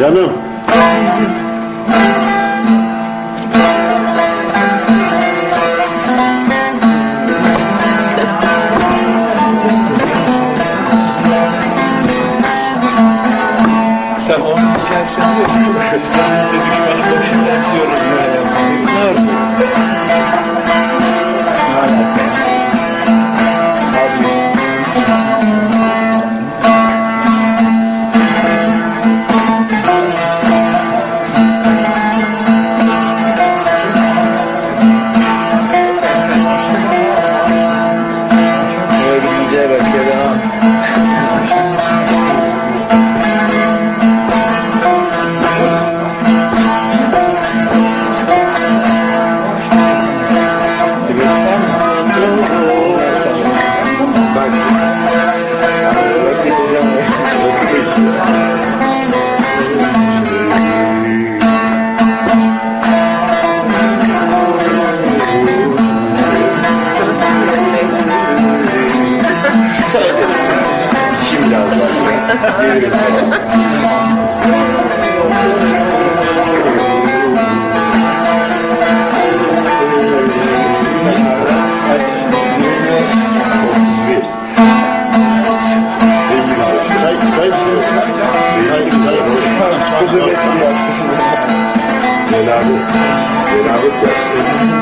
Canım. Sen onun hikayesini diyorsun. Sizden bize düşmanı boşuna diyoruz böyle yapmayı. ederim. Şimdi biraz daha.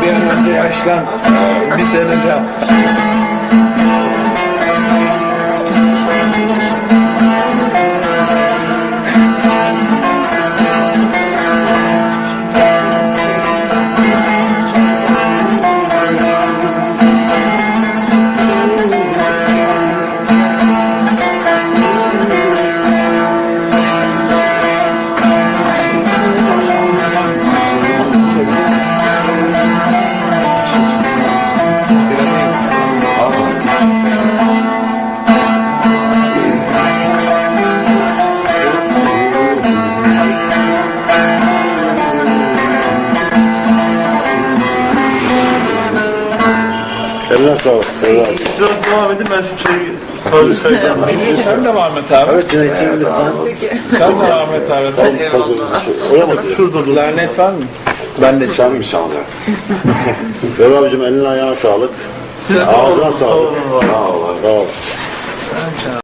Bir an önce yaşlan. Bir sene daha. Eline sağlık. Abi. Biraz devam edin ben şu çayı taze de sen de Ahmet abi? Evet Cüneyt'ciğim lütfen. Sen de Ahmet abi. Oraya mı atıyor? Şurada dur. Lanet var mı? Ben de Sen mi çalacaksın? Serra abicim eline ayağına sağlık. Ağzına sağlık. Sağ ol. Sağ ol. Sen çal.